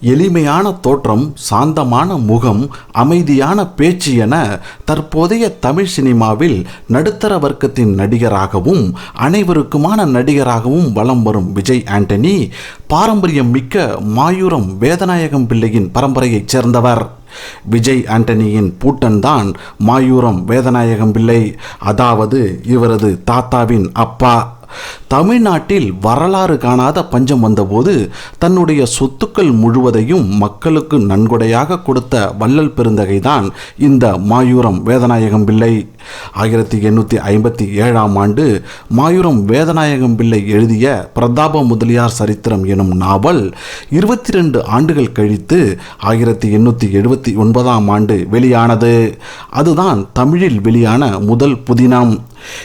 எளிமையான தோற்றம் சாந்தமான முகம் அமைதியான பேச்சு என தற்போதைய தமிழ் சினிமாவில் நடுத்தர வர்க்கத்தின் நடிகராகவும் அனைவருக்குமான நடிகராகவும் வலம் வரும் விஜய் ஆண்டனி பாரம்பரியம் மிக்க மாயூரம் வேதநாயகம் பிள்ளையின் பரம்பரையைச் சேர்ந்தவர். விஜய் ஆண்டனியின் பூட்டன்தான் மாயூரம் வேதநாயகம் பிள்ளை. அதாவது இவரது தாத்தாவின் அப்பா. தமிழ்நாட்டில் வரலாறு காணாத பஞ்சம் வந்தபோது தன்னுடைய சொத்துக்கள் முழுவதையும் மக்களுக்கு நன்கொடையாக கொடுத்த வள்ளல் பெருந்தகைதான் இந்த மாயூரம் வேதநாயகம் பிள்ளை. ஆயிரத்தி எண்ணூற்றி ஐம்பத்தி ஏழாம் ஆண்டு மாயூரம் வேதநாயகம் பிள்ளை எழுதிய பிரதாப முதலியார் சரித்திரம் எனும் நாவல் இருபத்தி ரெண்டு ஆண்டுகள் கழித்து ஆயிரத்தி எண்ணூற்றி எழுபத்தி ஒன்பதாம் ஆண்டு வெளியானது. அதுதான் தமிழில் வெளியான முதல் புதினம்.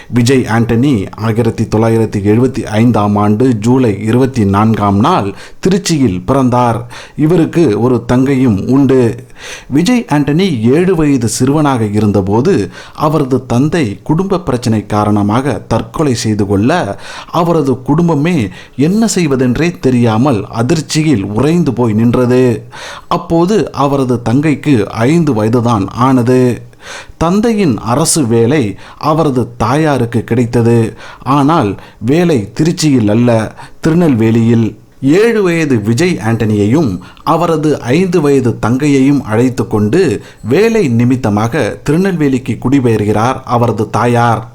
விஜய் ஆண்டனி ஆயிரத்தி தொள்ளாயிரத்தி எழுபத்தி ஐந்தாம் ஆண்டு ஜூலை இருபத்தி நான்காம் நாள் திருச்சியில் பிறந்தார். இவருக்கு ஒரு தங்கையும் உண்டு. விஜய் ஆண்டனி ஏழு வயது சிறுவனாக இருந்தபோது அவரது தந்தை குடும்ப பிரச்சனை காரணமாக தற்கொலை செய்து கொள்ள அவரது குடும்பமே என்ன செய்வதென்றே தெரியாமல் அதிர்ச்சியில் உறைந்து போய் நின்றது. அப்போது அவரது தங்கைக்கு ஐந்து வயதுதான் ஆனது. தந்தையின் அரசு வேலை அவரது தாயாருக்கு கிடைத்தது. ஆனால் வேலை திருச்சியில் அல்ல திருநெல்வேலியில். ஏழு வயது விஜய் ஆண்டனியையும் அவரது ஐந்து வயது தங்கையையும் அழைத்து கொண்டு வேலை நிமித்தமாக திருநெல்வேலிக்கு குடிபெயர்கிறார் அவரது தாயார்.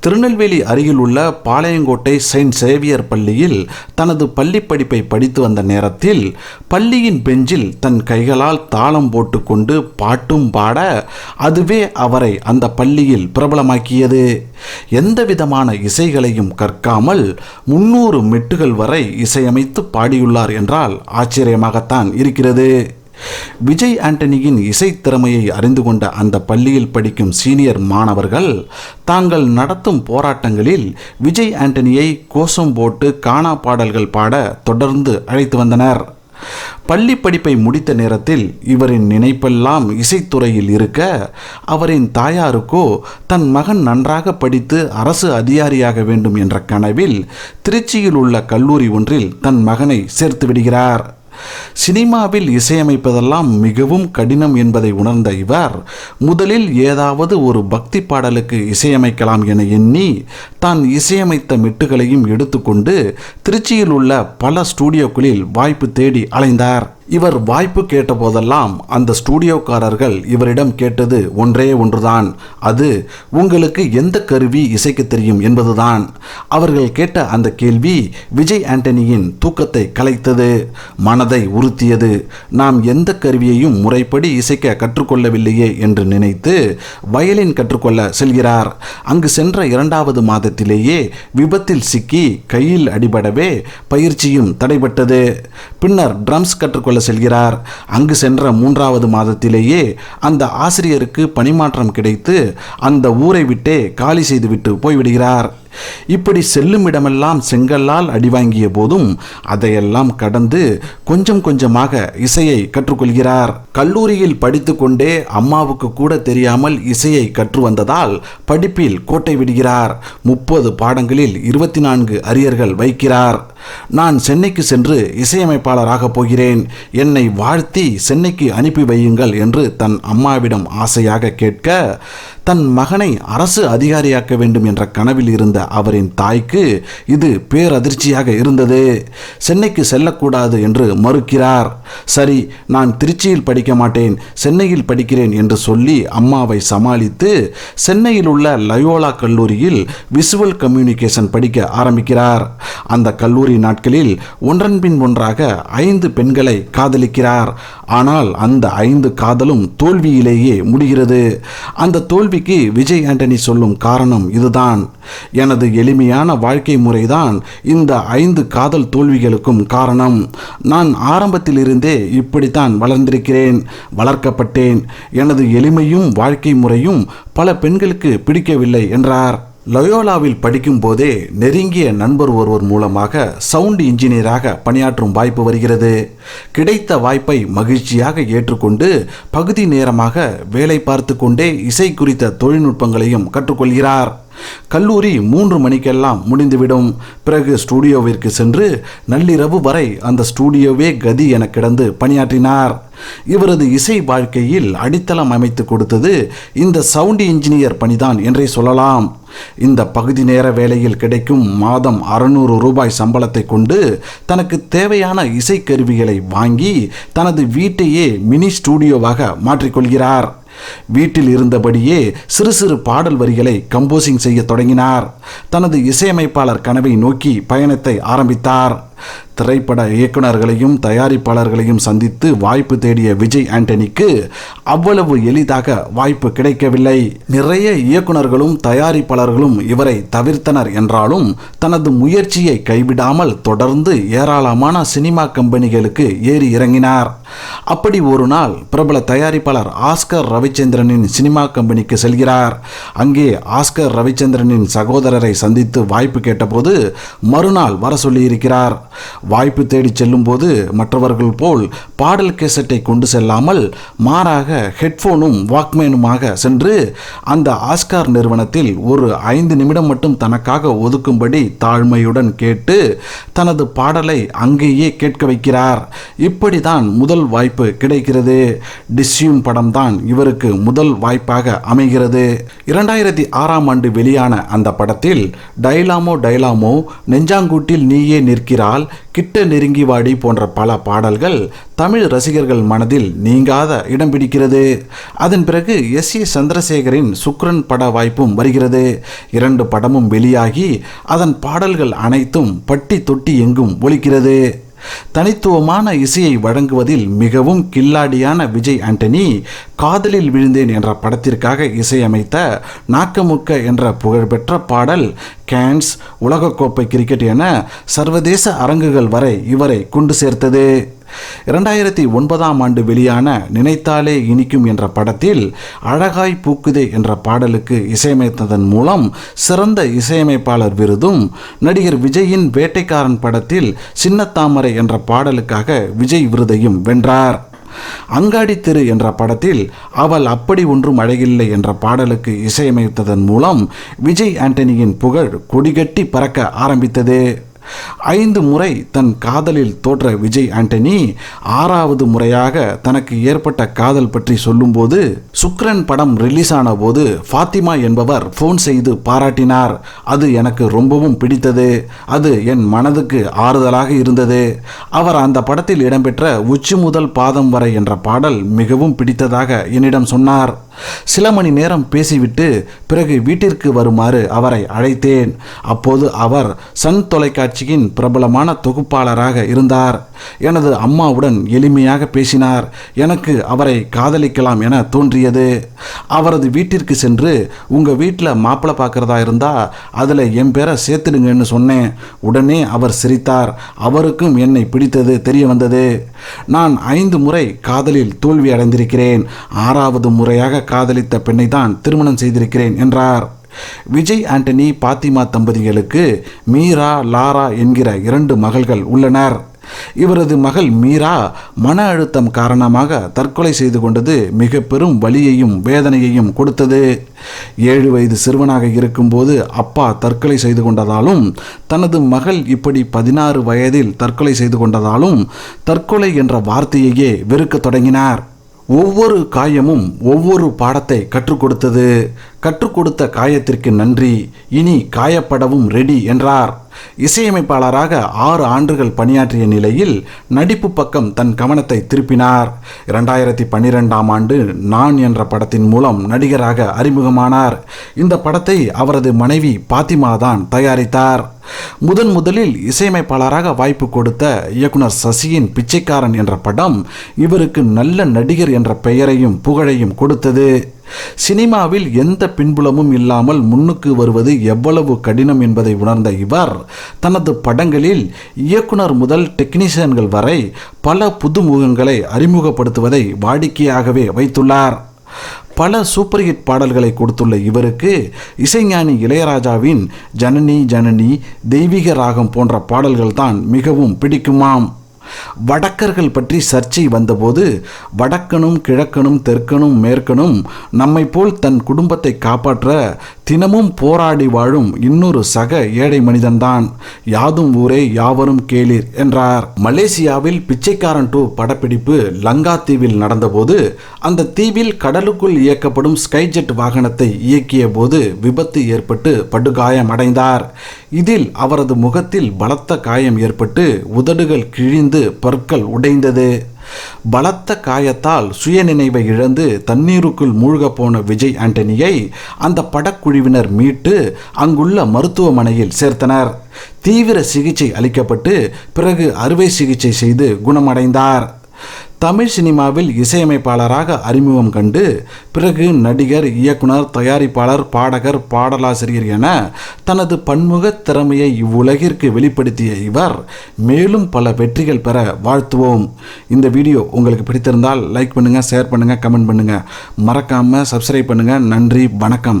திருநெல்வேலி அருகில் உள்ள பாளையங்கோட்டை செயின்ட் சேவியர் பள்ளியில் தனது பள்ளி படிப்பை படித்து வந்த நேரத்தில் பள்ளியின் பெஞ்சில் தன் கைகளால் தாளம் போட்டுக்கொண்டு பாட்டும் பாட அதுவே அவரை அந்த பள்ளியில் பிரபலமாக்கியது. எந்த விதமான இசைகளையும் கற்காமல் முன்னூறு மெட்டுகள் வரை இசையமைத்து பாடியுள்ளார் என்றால் ஆச்சரியமாகத்தான் இருக்கிறது. விஜய் ஆண்டனியின் இசைத்திறமையை அறிந்து கொண்ட அந்த பள்ளியில் படிக்கும் சீனியர் மாணவர்கள் தாங்கள் நடத்தும் போராட்டங்களில் விஜய் ஆண்டனியை கோஷம் போட்டு காணா பாடல்கள் பாட தொடர்ந்து அழைத்து வந்தனர். பள்ளி படிப்பை முடித்த நேரத்தில் இவரின் நினைப்பெல்லாம் இசைத்துறையில் இருக்க அவரின் தாயாருக்கோ தன் மகன் நன்றாக படித்து அரசு அதிகாரியாக வேண்டும் என்ற கனவில் திருச்சியில் உள்ள கல்லூரி ஒன்றில் தன் மகனை சேர்த்து விடுகிறார். சினிமாவில் இசையமைப்பதெல்லாம் மிகவும் கடினம் என்பதை உணர்ந்த இவர் முதலில் ஏதாவது ஒரு பக்தி பாடலுக்கு இசையமைக்கலாம் என எண்ணி தான் இசையமைத்த மெட்டுகளையும் எடுத்துக்கொண்டு திருச்சியில் உள்ள பல ஸ்டூடியோக்களில் வாய்ப்பு தேடி அலைந்தார். இவர் வாய்ப்பு கேட்டபோதெல்லாம் அந்த ஸ்டூடியோக்காரர்கள் இவரிடம் கேட்டது ஒன்றே ஒன்றுதான். அது உங்களுக்கு எந்த கருவி இசைக்க தெரியும்? என்பதுதான். அவர்கள் கேட்ட அந்த கேள்வி விஜய் ஆண்டனியின் தூக்கத்தை கலைத்தது மனதை உறுத்தியது. நாம் எந்த கருவியையும் முறைப்படி இசைக்க கற்றுக்கொள்ளவில்லையே என்று நினைத்து வயலின் கற்றுக்கொள்ள செல்கிறார். அங்கு சென்ற இரண்டாவது மாதத்திலேயே விபத்தில் சிக்கி கையில் அடிபடவே பயிற்சியும் தடைபட்டது. பின்னர் ட்ரம்ஸ் கற்றுக்கொள்ள செல்கிறார். அங்கு சென்ற மூன்றாவது மாதத்திலேயே அந்த ஆசிரியருக்கு பணிமாற்றம் கிடைத்து அந்த ஊரை விட்டே காலி செய்துவிட்டு போய்விடுகிறார். இப்படி செல்லும் இடமெல்லாம் செங்கல்லால் அடிவாங்கிய போதும் அதையெல்லாம் கடந்து கொஞ்சம் கொஞ்சமாக இசையை கற்றுக்கொள்கிறார். கல்லூரியில் படித்துக்கொண்டே அம்மாவுக்கு கூட தெரியாமல் இசையை கற்று வந்ததால் படிப்பில் கோட்டை விடுகிறார். முப்பது பாடங்களில் இருபத்தி நான்கு அரியர்கள் வைக்கிறார். நான் சென்னைக்கு சென்று இசையமைப்பாளராக போகிறேன். என்னை வாழ்த்தி சென்னைக்கு அனுப்பி வையுங்கள் என்று தன் அம்மாவிடம் ஆசையாக கேட்க தன் மகனை அரசு அதிகாரியாக்க வேண்டும் என்ற கனவில் இருந்த அவரின் தாய்க்கு இது பேரதிர்ச்சியாக இருந்தது. சென்னைக்கு செல்லக்கூடாது என்று மறுக்கிறார். சரி நான் திருச்சியில் படிக்க மாட்டேன் சென்னையில் படிக்கிறேன் என்று சொல்லி அம்மாவை சமாளித்து சென்னையில் உள்ள லயோலா கல்லூரியில் விசுவல் கம்யூனிகேஷன் படிக்க ஆரம்பிக்கிறார். அந்த கல்லூரி நாட்களில் ஒன்றன் பின் ஒன்றாக ஐந்து பெண்களை காதலிக்கிறார். ஆனால் அந்த ஐந்து காதலும் தோல்வியிலேயே முடிகிறது. அந்த தோல்வி தோல்விக்கு விஜய் ஆண்டனி சொல்லும் காரணம் இதுதான். எனது எளிமையான வாழ்க்கை முறைதான் இந்த ஐந்து காதல் தோல்விகளுக்கும் காரணம். நான் ஆரம்பத்திலிருந்தே இப்படித்தான் வளர்ந்திருக்கிறேன் வளர்க்கப்பட்டேன். எனது எளிமையும் வாழ்க்கை முறையும் பல பெண்களுக்கு பிடிக்கவில்லை என்றார். லயோலாவில் படிக்கும் போதே நெருங்கிய நண்பர் ஒருவர் மூலமாக சவுண்ட் இன்ஜினியராக பணியாற்றும் வாய்ப்பு வருகிறது. கிடைத்த வாய்ப்பை மகிழ்ச்சியாக ஏற்றுக்கொண்டு பகுதி நேரமாக வேலை பார்த்து கொண்டே இசை குறித்த தொழில்நுட்பங்களையும் கற்றுக்கொள்கிறார். கல்லூரி மூன்று மணிக்கெல்லாம் முடிந்துவிடும். பிறகு ஸ்டூடியோவிற்கு சென்று நள்ளிரவு வரை அந்த ஸ்டூடியோவே கதி என கிடந்து பணியாற்றினார். இவரது இசை வாழ்க்கையில் அடித்தளம் அமைத்து கொடுத்தது இந்த சவுண்ட் இன்ஜினியர் பணிதான் என்றே சொல்லலாம். இந்த பகுதி நேர வேலையில் கிடைக்கும் மாதம் அறுநூறு ரூபாய் சம்பளத்தை கொண்டு தனக்கு தேவையான இசைக்கருவிகளை வாங்கி தனது வீட்டையே மினி ஸ்டூடியோவாக மாற்றிக்கொள்கிறார். வீட்டில் இருந்தபடியே சிறு சிறு பாடல் வரிகளை கம்போசிங் செய்ய தொடங்கினார். தனது இசையமைப்பாளர் கனவை நோக்கி பயணத்தை ஆரம்பித்தார். திரைப்பட இயக்குனர்களையும் தயாரிப்பாளர்களையும் சந்தித்து வாய்ப்பு தேடிய விஜய் ஆண்டனிக்கு அவ்வளவு எளிதாக வாய்ப்பு கிடைக்கவில்லை. நிறைய இயக்குனர்களும் தயாரிப்பாளர்களும் இவரை தவிர்த்தனர் என்றாலும் தனது முயற்சியை கைவிடாமல் தொடர்ந்து ஏராளமான சினிமா கம்பெனிகளுக்கு ஏறி இறங்கினார். அப்படி ஒரு நாள் பிரபல தயாரிப்பாளர் ஆஸ்கர் ரவிச்சந்திரனின் சினிமா கம்பெனிக்கு செல்கிறார். அங்கே ஆஸ்கர் ரவிச்சந்திரனின் சகோதரரை சந்தித்து வாய்ப்பு கேட்டபோது மறுநாள் வர சொல்லியிருக்கிறார். வாய்ப்பு தேடி செல்லும்போது மற்றவர்கள் போல் பாடல் கேசட்டை கொண்டு செல்லாமல் மாறாக ஹெட்ஃபோனும் வாக்மேனுமாக சென்று அந்த ஆஸ்கார் நிறுவனத்தில் ஒரு ஐந்து நிமிடம் மட்டும் தனக்காக ஒதுக்கும்படி தாழ்மையுடன் கேட்டு தனது பாடலை அங்கேயே கேட்க வைக்கிறார். இப்படிதான் முதல் வாய்ப்பு கிடைக்கிறது. டிஸ்யூம் படம் தான் இவருக்கு முதல் வாய்ப்பாக அமைகிறது. இரண்டாயிரத்தி ஆறாம் ஆண்டு வெளியான அந்த படத்தில் டைலாமோ டைலாமோ நெஞ்சாங்கூட்டில் நீயே நிற்கிறாள் கிட்ட நெருங்கி வாடி போன்ற பல பாடல்கள் தமிழ் ரசிகர்கள் மனதில் நீங்காத இடம் பிடிக்கிறது. அதன் பிறகு எஸ் ஏ சந்திரசேகரின் சுக்ரன் பட வாய்ப்பும் வருகிறது. இரண்டு படமும் வெளியாகி அதன் பாடல்கள் அனைத்தும் பட்டி தொட்டி எங்கும் ஒலிக்கிறது. தனித்துவமான இசையை வழங்குவதில் மிகவும் கில்லாடியான விஜய் ஆண்டனி காதலில் விழுந்தேன் என்ற படத்திற்காக இசையமைத்த நாக்கமுக்க என்ற புகழ்பெற்ற பாடல் கேன்ஸ் உலகக்கோப்பை கிரிக்கெட் என சர்வதேச அரங்குகள் வரை இவரை கொண்டு சேர்த்தது. இரண்டாயிரத்தி ஒன்பதாம் ஆண்டு வெளியான நினைத்தாலே இனிக்கும் என்ற படத்தில் அழகாய் பூக்குதே என்ற பாடலுக்கு இசையமைத்ததன் மூலம் சிறந்த இசையமைப்பாளர் விருதும் நடிகர் விஜயின் வேட்டைக்காரன் படத்தில் சின்னத்தாமரை என்ற பாடலுக்காக விஜய் விருதையும் வென்றார். அங்காடி தெரு என்ற படத்தில் அவள் அப்படி ஒன்றும் அழகில்லை என்ற பாடலுக்கு இசையமைத்ததன் மூலம் விஜய் ஆண்டனியின் புகழ் கொடிகட்டி பறக்க ஆரம்பித்தது. ஐந்து முறை தன் காதலில் தோற்ற விஜய் ஆண்டனி ஆறாவது முறையாக தனக்கு ஏற்பட்ட காதல் பற்றி சொல்லும்போது சுக்ரன் படம் ரிலீஸ் ஆன போது ஃபாத்திமா என்பவர் ஃபோன் செய்து பாராட்டினார். அது எனக்கு ரொம்பவும் பிடித்தது. அது என் மனதுக்கு ஆறுதலாக இருந்தது. அவர் அந்த படத்தில் இடம்பெற்ற உச்சி முதல் பாதம் வரை என்ற பாடல் மிகவும் பிடித்ததாக என்னிடம் சொன்னார். சில மணி நேரம் பேசிவிட்டு பிறகு வீட்டிற்கு வருமாறு அவரை அழைத்தேன். அப்போது அவர் சன் தொலைக்காட்சியின் பிரபலமான தொகுப்பாளராக இருந்தார். எனது அம்மாவுடன் எளிமையாக பேசினார். எனக்கு அவரை காதலிக்கலாம் என தோன்றியது. அவரது வீட்டிற்கு சென்று உங்கள் வீட்டில் மாப்பிள்ளை பார்க்குறதா இருந்தால் அதில் என் பேரை சேர்த்துடுங்கன்னு சொன்னேன். உடனே அவர் சிரித்தார். அவருக்கும் என்னை பிடித்தது தெரிய வந்தது. நான் ஐந்து முறை காதலில் தோல்வி அடைந்திருக்கிறேன். ஆறாவது முறையாக காதலித்த பெண்ணை தான் திருமணம் செய்திருக்கிறேன் என்றார். விஜய் ஆண்டனி பாத்திமா தம்பதிகளுக்கு மீரா லாரா என்கிற இரண்டு மகள்கள் உள்ளனர். இவரது மகள் மீரா மன அழுத்தம் காரணமாக தற்கொலை செய்து கொண்டது மிக பெரும் வலியையும் வேதனையையும் கொடுத்தது. ஏழு வயது சிறுவனாக இருக்கும்போது அப்பா தற்கொலை செய்து கொண்டதாலும் தனது மகள் இப்படி பதினாறு வயதில் தற்கொலை செய்து கொண்டதாலும் தற்கொலை என்ற வார்த்தையையே வெறுக்கத் தொடங்கினார். ஒவ்வொரு காயமும் ஒவ்வொரு பாடத்தை கற்றுக் கொடுத்தது. கற்றுக் கொடுத்த காயத்திற்கு நன்றி. இனி காயப்படவும் ரெடி என்றார். இசையமைப்பாளராக ஆறு ஆண்டுகள் பணியாற்றிய நிலையில் நடிப்பு பக்கம் தன் கவனத்தை திருப்பினார். இரண்டாயிரத்தி பன்னிரெண்டாம் ஆண்டு நான் என்ற படத்தின் மூலம் நடிகராக அறிமுகமானார். இந்த படத்தை அவரது மனைவி பாத்திமா தான் தயாரித்தார். முதன் முதலில் இசையமைப்பாளராக வாய்ப்பு கொடுத்த இயக்குனர் சசியின் பிச்சைக்காரன் என்ற படம் இவருக்கு நல்ல நடிகர் என்ற பெயரையும் புகழையும் கொடுத்தது. சினிமாவில் எந்த பின்புலமும் இல்லாமல் முன்னுக்கு வருவது எவ்வளவு கடினம் என்பதை உணர்ந்த இவர் தனது படங்களில் இயக்குனர் முதல் டெக்னீஷியன்கள் வரை பல புதுமுகங்களை அறிமுகப்படுத்துவதை வாடிக்கையாகவே வைத்துள்ளார். பல சூப்பர் ஹிட் பாடல்களை கொடுத்துள்ள இவருக்கு இசைஞானி இளையராஜாவின் ஜனனி ஜனனி தெய்வீக ராகம் போன்ற பாடல்கள் தான் மிகவும் பிடிக்குமாம். வடக்கர்கள் பற்றி சர்ச்சை வந்தபோது வடக்கனும் கிழக்கனும் தெற்கனும் மேற்கனும் நம்மை போல் தன் குடும்பத்தை காப்பாற்ற தினமும் போராடி வாழும் இன்னொரு சக ஏழை மனிதன்தான். யாதும் ஊரே யாவரும் கேளீர் என்றார். மலேசியாவில் பிச்சைக்காரன் டூ படப்பிடிப்பு லங்கா தீவில் நடந்தபோது அந்த தீவில் கடலுக்குள் இயக்கப்படும் ஸ்கைஜெட் வாகனத்தை இயக்கிய போது விபத்து ஏற்பட்டு படுகாயமடைந்தார். இதில் அவரது முகத்தில் பலத்த காயம் ஏற்பட்டு உதடுகள் கிழிந்து பற்கள் உடைந்தது. பலத்த காயத்தால் சுயநினைவை இழந்து தண்ணீருக்குள் மூழ்க போன விஜய் ஆண்டனியை அந்த படக்குழுவினர் மீட்டு அங்குள்ள மருத்துவமனையில் சேர்த்தனர். தீவிர சிகிச்சை அளிக்கப்பட்டு பிறகு அறுவை சிகிச்சை செய்து குணமடைந்தார். தமிழ் சினிமாவில் இசையமைப்பாளராக அறிமுகம் கண்டு பிறகு நடிகர் இயக்குனர் தயாரிப்பாளர் பாடகர் பாடலாசிரியர் என தனது பன்முக திறமையை இவ்வுலகிற்கு வெளிப்படுத்திய இவர் மேலும் பல வெற்றிகள் பெற வாழ்த்துவோம். இந்த வீடியோ உங்களுக்கு பிடித்திருந்தால் லைக் பண்ணுங்கள் ஷேர் பண்ணுங்கள் கமெண்ட் பண்ணுங்கள் மறக்காமல் சப்ஸ்கிரைப் பண்ணுங்கள் நன்றி வணக்கம்.